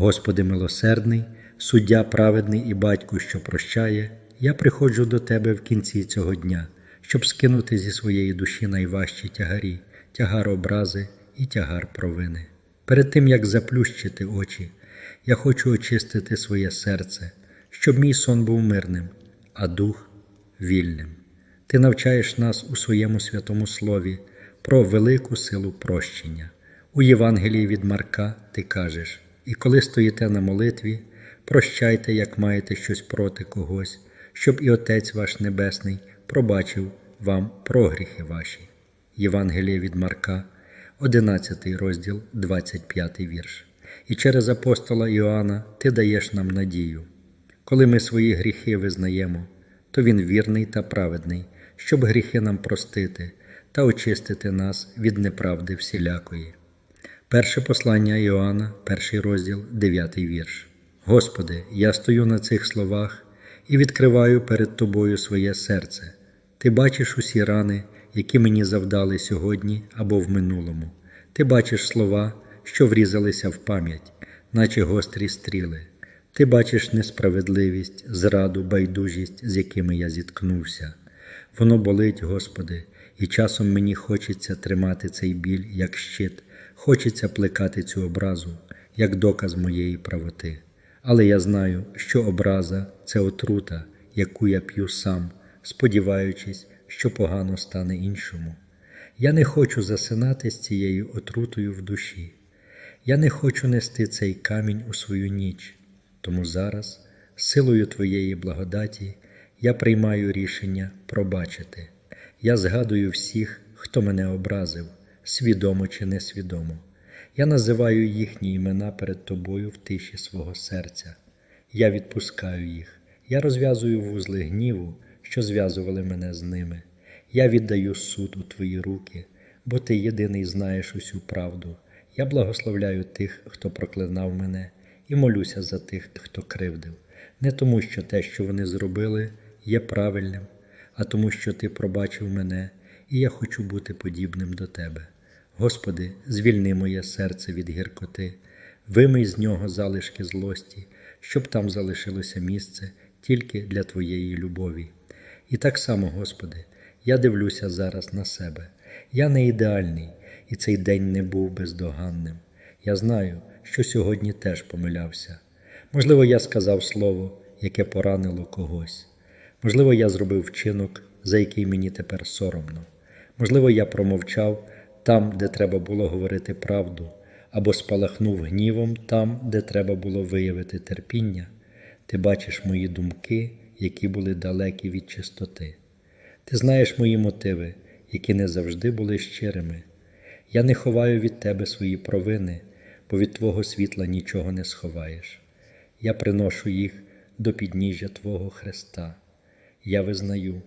Господи милосердний, суддя праведний і батько, що прощає, я приходжу до Тебе в кінці цього дня, щоб скинути зі своєї душі найважчі тягарі, тягар образи і тягар провини. Перед тим, як заплющити очі, я хочу очистити своє серце, щоб мій сон був мирним, а дух вільним. Ти навчаєш нас у своєму святому слові про велику силу прощення. У Євангелії від Марка ти кажеш, і коли стоїте на молитві, прощайте, як маєте щось проти когось, щоб і Отець ваш Небесний пробачив вам прогріхи ваші. Євангеліє від Марка, 11 розділ, 25 вірш. І через апостола Іоанна ти даєш нам надію. Коли ми свої гріхи визнаємо, то Він вірний та праведний, щоб гріхи нам простити та очистити нас від неправди всілякої. Перше послання Іоанна, перший розділ, 9 вірш. Господи, я стою на цих словах і відкриваю перед Тобою своє серце. Ти бачиш усі рани, які мені завдали сьогодні або в минулому. Ти бачиш слова, що врізалися в пам'ять, наче гострі стріли. Ти бачиш несправедливість, зраду, байдужість, з якими я зіткнувся. Воно болить, Господи, і часом мені хочеться тримати цей біль як щит, хочеться плекати цю образу, як доказ моєї правоти. Але я знаю, що образа це отрута, яку я п'ю сам, сподіваючись, що погано стане іншому. Я не хочу засинати з цією отрутою в душі. Я не хочу нести цей камінь у свою ніч. Тому зараз, силою Твоєї благодаті, я приймаю рішення пробачити. Я згадую всіх, хто мене образив, свідомо чи несвідомо. Я називаю їхні імена перед Тобою в тиші свого серця. Я відпускаю їх, я розв'язую вузли гніву, що зв'язували мене з ними. Я віддаю суд у Твої руки, бо Ти єдиний знаєш усю правду. Я благословляю тих, хто проклинав мене, і молюся за тих, хто кривдив, не тому, що те, що вони зробили, є правильним, а тому, що Ти пробачив мене, і я хочу бути подібним до Тебе. Господи, звільни моє серце від гіркоти, вимий з нього залишки злості, щоб там залишилося місце тільки для Твоєї любові. І так само, Господи, я дивлюся зараз на себе. Я не ідеальний, і цей день не був бездоганним. Я знаю, що сьогодні теж помилявся. Можливо, я сказав слово, яке поранило когось. Можливо, я зробив вчинок, за який мені тепер соромно. Можливо, я промовчав там, де треба було говорити правду, або спалахнув гнівом там, де треба було виявити терпіння. Ти бачиш мої думки, які були далекі від чистоти. Ти знаєш мої мотиви, які не завжди були щирими. Я не ховаю від тебе свої провини, бо від Твого світла нічого не сховаєш. Я приношу їх до підніжжя Твого Христа. Я визнаю,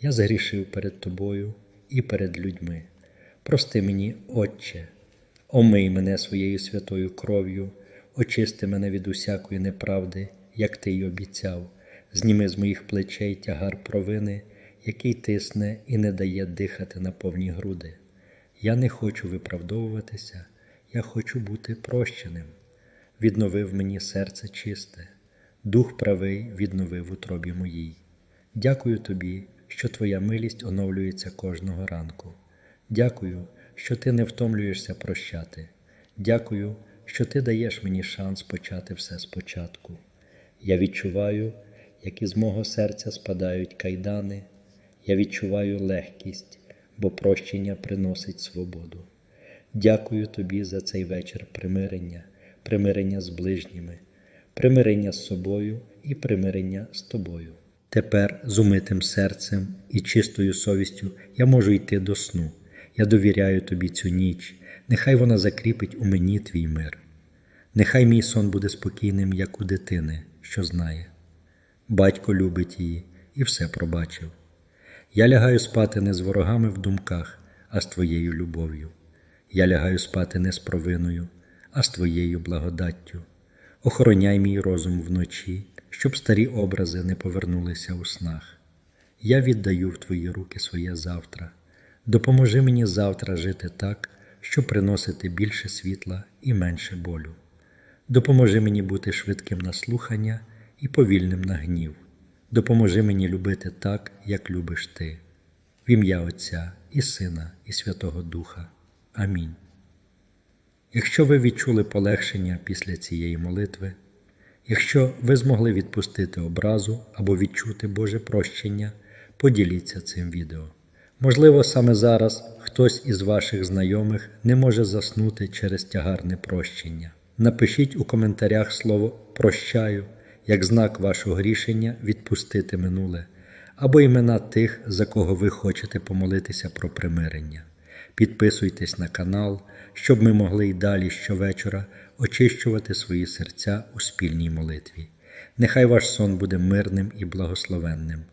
я згрішив перед Тобою і перед людьми. Прости мені, Отче, омий мене своєю святою кров'ю, очисти мене від усякої неправди, як Ти й обіцяв, зніми з моїх плечей тягар провини, який тисне і не дає дихати на повні груди. Я не хочу виправдовуватися, я хочу бути прощеним. Відновив мені серце чисте, дух правий відновив у утробі моїй. Дякую тобі, що Твоя милість оновлюється кожного ранку. Дякую, що ти не втомлюєшся прощати. Дякую, що ти даєш мені шанс почати все спочатку. Я відчуваю, як із мого серця спадають кайдани, я відчуваю легкість, бо прощення приносить свободу. Дякую тобі за цей вечір примирення, примирення з ближніми, примирення з собою і примирення з тобою. Тепер з умитим серцем і чистою совістю я можу йти до сну. Я довіряю тобі цю ніч, нехай вона закріпить у мені твій мир. Нехай мій сон буде спокійним, як у дитини, що знає. Батько любить її і все пробачив. Я лягаю спати не з ворогами в думках, а з твоєю любов'ю. Я лягаю спати не з провиною, а з твоєю благодаттю. Охороняй мій розум вночі, щоб старі образи не повернулися у снах. Я віддаю в твої руки своє завтра. Допоможи мені завтра жити так, щоб приносити більше світла і менше болю. Допоможи мені бути швидким на слухання і повільним на гнів. Допоможи мені любити так, як любиш ти. В ім'я Отця і Сина, і Святого Духа. Амінь. Якщо ви відчули полегшення після цієї молитви, якщо ви змогли відпустити образу або відчути Боже прощення, поділіться цим відео. Можливо, саме зараз хтось із ваших знайомих не може заснути через тягарне прощення. Напишіть у коментарях слово прощаю як знак вашого рішення відпустити минуле, або імена тих, за кого ви хочете помолитися про примирення. Підписуйтесь на канал, щоб ми могли й далі щовечора очищувати свої серця у спільній молитві. Нехай ваш сон буде мирним і благословенним.